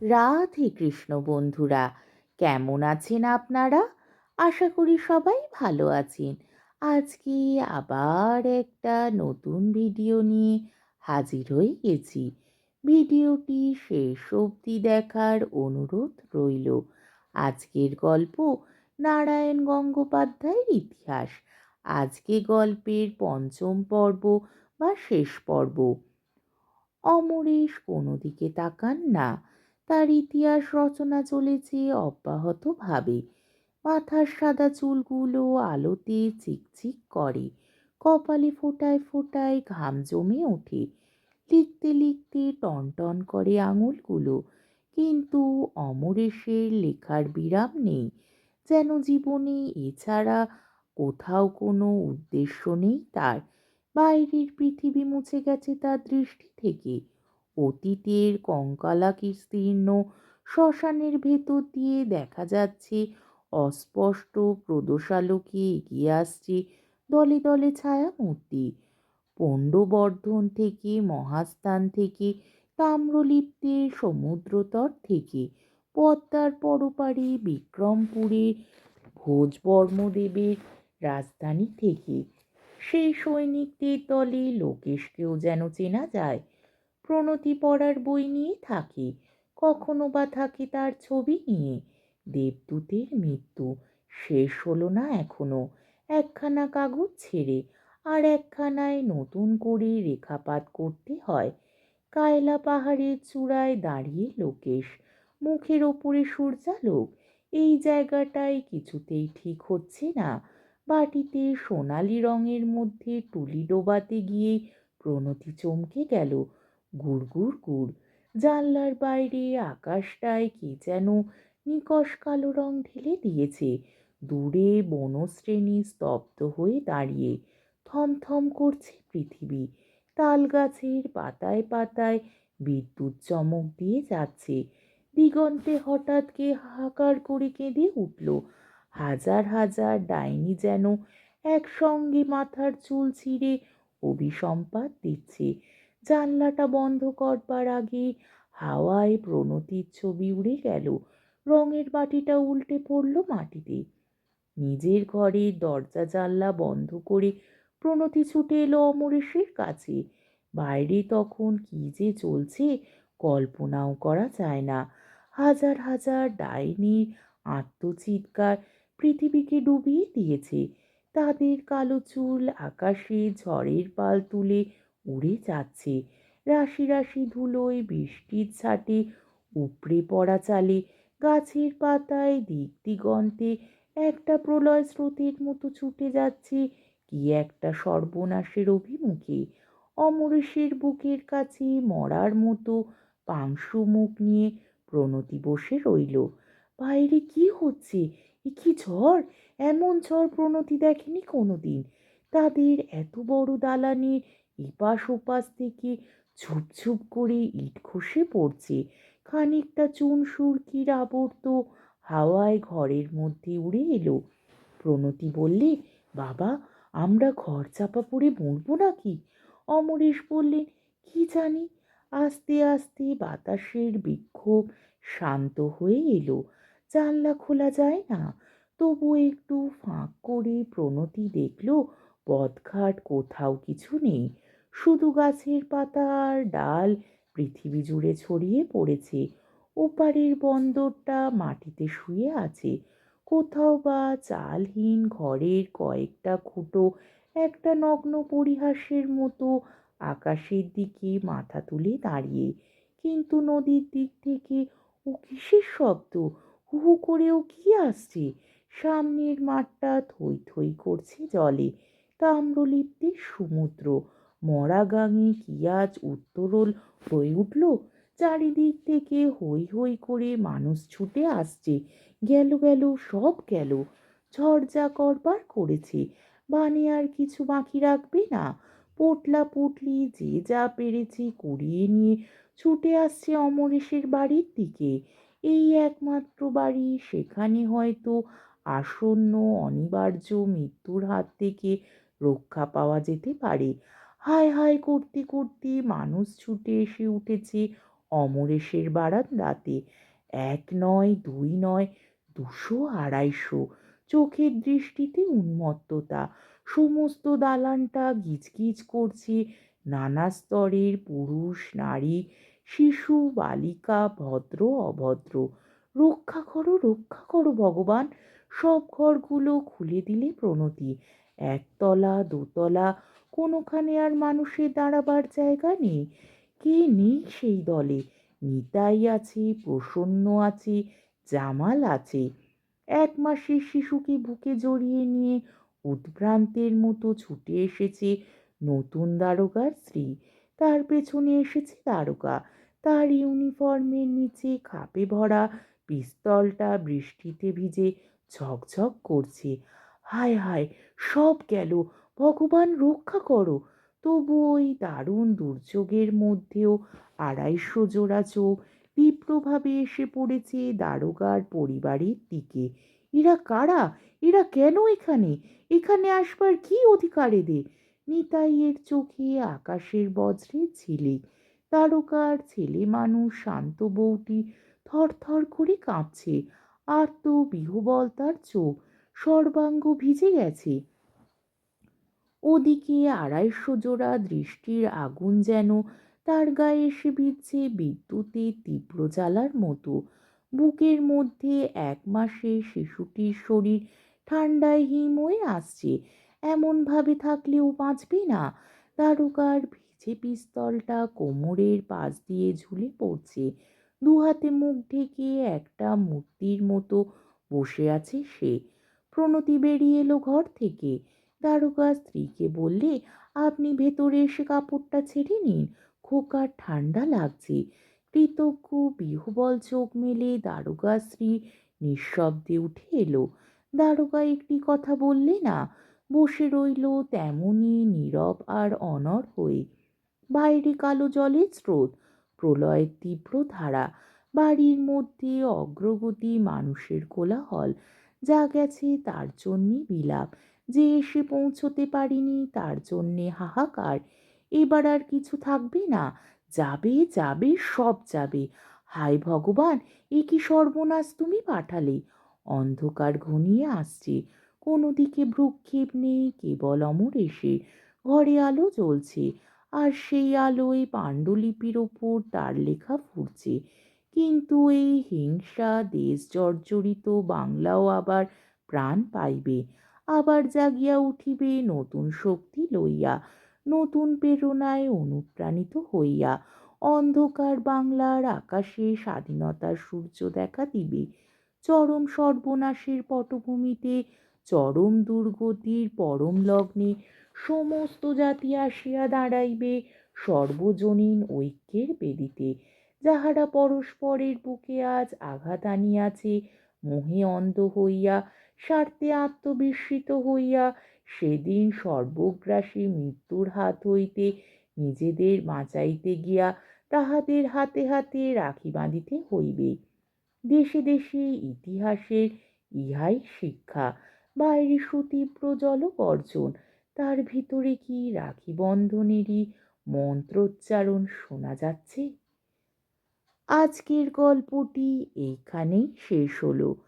রাধে কৃষ্ণ বন্ধুরা, কেমন আছেন আপনারা? আশা করি সবাই ভালো আছেন। আজকে আবার একটা নতুন ভিডিও নিয়ে হাজির হয়ে গেছি। ভিডিওটি শেষ অবধি দেখার অনুরোধ রইল। আজকের গল্প নারায়ণ গঙ্গোপাধ্যায়ের ইতিহাস। আজকে গল্পের পঞ্চম পর্ব বা শেষ পর্ব। অমরেশ কোনো দিকে তাকান না। তার ইতিহাস রচনা চলেছে অব্যাহতভাবে মাথার সাদা চুলগুলো আলোতে চিকচিক করে। কপালে ফোটায় ফোটায় ঘাম জমে ওঠে। লিখতে লিখতে টনটন করে আঙুলগুলো। কিন্তু অমরেশের লেখার বিরাম নেই। যেন জীবনে এছাড়া কোথাও কোনো উদ্দেশ্য নেই তার। বাইরের পৃথিবী মুছে গেছে তার দৃষ্টি থেকে। অতীতের কঙ্কালা কঙ্কালাকীর্ণ শ্মশানের ভেতর দিয়ে দেখা যাচ্ছে, অস্পষ্ট প্রদোষালোকে এগিয়ে আসছে দলে দলে ছায়া মূর্তি পণ্ডবর্ধন থেকে, মহাস্থান থেকে, তাম্রলিপ্তের সমুদ্রতট থেকে, পদ্মার পরপারে বিক্রমপুরের ভোজবর্মদেবের রাজধানী থেকে। সেই সৈনিকদের দলে লোকেশকেও যেন চেনা যায়। প্রণতি পড়ার বই নিয়ে থাকে। কখনো বা থাকে তার ছবি নিয়ে। দেবদূতের মৃত্যু শেষ হলো না এখনও। একখানা কাগজ ছেড়ে আর একখানায় নতুন করে রেখাপাত করতে হয়। কায়লা পাহাড়ের চূড়ায় দাঁড়িয়ে লোকেশ, মুখের ওপরে সূর্যালোক। এই জায়গাটায় কিছুতেই ঠিক হচ্ছে না। বাটিতে সোনালি রঙের মধ্যে টুলি ডোবাতে গিয়ে প্রণতি চমকে গেল। গুড় গুড় জানলার বাইরে আকাশটায় কে যেন নিকশ কালো রং ঢেলে দিয়েছে। দূরে বনশ্রেণী স্তব্ধ হয়ে দাঁড়িয়ে থমথম করছে পৃথিবী। তাল গাছের পাতায় পাতায় বিদ্যুৎ চমক দিয়ে যাচ্ছে। দিগন্তে হঠাৎ কে হাহাকার করে কেঁদে উঠল। হাজার হাজার ডাইনি যেন একসঙ্গে মাথার চুল ছিঁড়ে অভিসম্পাদ দিচ্ছে। জানলাটা বন্ধ করবার আগে হাওয়ায় প্রণতির ছবি উড়ে গেল। রঙের বাটিটা উল্টে পড়ল মাটিতে। নিজের ঘরে দরজা, জানলা বন্ধ করে প্রণতি ছুটে এলো অমরেশের কাছে। বাইরে তখন কি যে চলছে কল্পনাও করা যায় না। হাজার হাজার ডাইনির আত্মচিৎকার পৃথিবীকে ডুবিয়ে দিয়েছে। তাদের কালো চুল, আকাশে ঝড়ের পাল তুলে উড়ে যাচ্ছে। রাশি রাশি ধুলোয় বৃষ্টির ছাটে, উপড়ে পড়া চালে, গাছের পাতায় দিক দিগন্তে একটা প্রলয় স্রোতের মতো ছুটে যাচ্ছে কি একটা সর্বনাশের অভিমুখে। অমরেশের বুকের কাছে মরার মতো পাংশু মুখ নিয়ে প্রণতি বসে রইল। বাইরে কি হচ্ছে? এ কি ঝড়? এমন ঝড় প্রণতি দেখেনি কোনো দিন তাদের এত বড় দালানের এপাশ ওপাশ থেকে ঝুপঝুপ করে ইট খসে পড়ছে। খানিকটা চুন সুরকির আবর্ত হাওয়ায় ঘরের মধ্যে উড়ে এলো। প্রণতি বললে, বাবা, আমরা ঘর চাপা পড়ে মরবো নাকি? অমরেশ বললেন কি জানি? আস্তে আস্তে বাতাসের বিক্ষোভ শান্ত হয়ে এলো। জানলা খোলা যায় না। তবু একটু ফাঁক করে প্রণতি দেখল, পথঘাট কোথাও কিছু নেই। শুধু গাছের পাতা আর ডাল পৃথিবী জুড়ে ছড়িয়ে পড়েছে। ওপারের বন্দরটা মাটিতে শুয়ে আছে। কোথাও বা চালহীন ঘরের কয়েকটা খুঁটো, একটা নগ্ন পরিহাসের মতো আকাশের দিকে মাথা তুলে দাঁড়িয়ে। কিন্তু নদীর দিক থেকে ও কিসের শব্দ? হু হু করেও কি আসছে? সামনের মাঠটা থই থই করছে জলে। তাম্রলিপ্তির সমুদ্র। মরা গাঙে কি আজ উত্তরল হয়ে উঠল। চারিদিক থেকে হই হই করে মানুষ ছুটে আসছে। গেল গেল, সব গেল। ঝড় করবার করেছে। বানে আর কিছু বাকি রাখবে না। পোটলা পুটলি যে যা পেরেছে কুড়িয়ে নিয়ে ছুটে আসছে অমরেশের বাড়ির দিকে। এই একমাত্র বাড়ি, সেখানে হয়তো আসন্ন অনিবার্য মৃত্যুর হাত থেকে রক্ষা পাওয়া যেতে পারে। হায় হায়, করতে করতে, মানুষ ছুটে এসে উঠেছে অমরেশের বারান্দাতে। এক নয়, দুই নয়, দুশো আড়াইশো। চোখের দৃষ্টিতে উন্মত্ততা। সমস্ত দালানটা গিজগিজ করছে। নানা স্তরের পুরুষ, নারী, শিশু, বালিকা, ভদ্র, অভদ্র। রক্ষা করো রক্ষা করো ভগবান। সব ঘরগুলো খুলে দিলে প্রণতি। একতলা, দোতলা কোনোখানে আর মানুষের দাঁড়াবার জায়গা নেই। কে নেই সেই দলে? নিতাই আছে, প্রসন্ন আছে, জামাল আছে। এক মাসের শিশুকে বুকে জড়িয়ে নিয়ে উদ্ভ্রান্তের মতো ছুটে এসেছে নতুন দারোগার স্ত্রী। তার পেছনে এসেছে দারোগা তার ইউনিফর্মের নিচে খাপে ভরা পিস্তলটা বৃষ্টিতে ভিজে ঝকঝক করছে। হায় হায়, সব গেল। ভগবান রক্ষা করো। তবু ওই দারুণ দুর্যোগের মধ্যেও আড়াইশো জোড়া চোখ তীব্রভাবে এসে পড়েছে দারোগার পরিবারের দিকে। এরা কারা? এরা কেন এখানে? এখানে আসবার কি অধিকার এদের? নিতাইয়ের চোখে আকাশের বজ্রে ঝিলিক তারকার ছেলে মানুষ, শান্ত বউটি থরথর করে কাঁপছে। আর তো বিহবল তার চোখ। সর্বাঙ্গ ভিজে গেছে। ওদিকে আড়াইশো জোড়া দৃষ্টির আগুন যেন তার গায়ে এসে বিচ্ছে বিদ্যুতে তীব্র জ্বালার মতো। বুকের মধ্যে এক মাসে শিশুটির শরীর ঠান্ডায় হিম হয়ে আসছে। এমনভাবে থাকলেও বাঁচবে না। দারোগার ভিজে পিস্তলটা কোমরের পাশ দিয়ে ঝুলে পড়ছে। দু হাতে মুখ ঢেকে একটা মূর্তির মতো বসে আছে সে। প্রণতি বেরিয়ে এলো ঘর থেকে। দারোগা স্ত্রীকে বললে, আপনি ভেতরে এসে কাপড়টা ছেড়ে নিন খোকার ঠান্ডা লাগছে। কৃতজ্ঞ বিহবল চোখ মেলে দারোগা স্ত্রী নিঃশব্দে উঠে এলো। দারোগা একটি কথা বললে না, বসে রইল তেমনই নীরব আর অনর হয়ে। বাইরে কালো জলের স্রোত, প্রলয়ের তীব্র ধারা, বাড়ির মধ্যে অগ্রগতি মানুষের কোলাহল, যা গেছে তার জন্যে বিলাপ। যে এসে পৌঁছতে পারিনি, তার জন্যে হাহাকার। এবার আর কিছু থাকবে না। যাবে যাবে, সব যাবে। হায় ভগবান, এ কি সর্বনাশ তুমি পাঠালে। অন্ধকার ঘনিয়ে আসছে। কোনো দিকে ভ্রুক্ষেপ নেই, কেবল অমর এসে। ঘরে আলো জ্বলছে, আর সেই আলোয় পাণ্ডুলিপির ওপর তার লেখা ফুটছে। কিন্তু এই হিংসা, দেশ জর্জরিত, বাংলাও আবার প্রাণ পাইবে। আবার জাগিয়া উঠিবে নতুন শক্তি লইয়া, নতুন প্রেরণায় অনুপ্রাণিত হইয়া। অন্ধকার বাংলার আকাশে স্বাধীনতার সূর্য দেখা দিবে। চরম সর্বনাশের পটভূমিতে, চরম দুর্গতির পরম লগ্নে সমস্ত জাতি আসিয়া দাঁড়াইবে সর্বজনীন ঐক্যের বেদিতে। যাহারা পরস্পরের বুকে আজ আঘাত আনিয়াছে, মোহে অন্ধ হইয়া স্বার্থে আত্মবিস্মৃত হইয়া সেদিন সর্বগ্রাসী মৃত্যুর হাত হইতে নিজেদের বাঁচাইতে গিয়া তাহাদের হাতে হাতে রাখি বাঁধিতে হইবে। দেশে দেশে ইতিহাসের ইহাই শিক্ষা, বাইরে সুতীব্র জলগর্জন তার ভিতরে কি রাখি বন্ধনেরই মন্ত্রোচ্চারণ শোনা যাচ্ছে? আজকের গল্পটি এইখানেই শেষ হলো।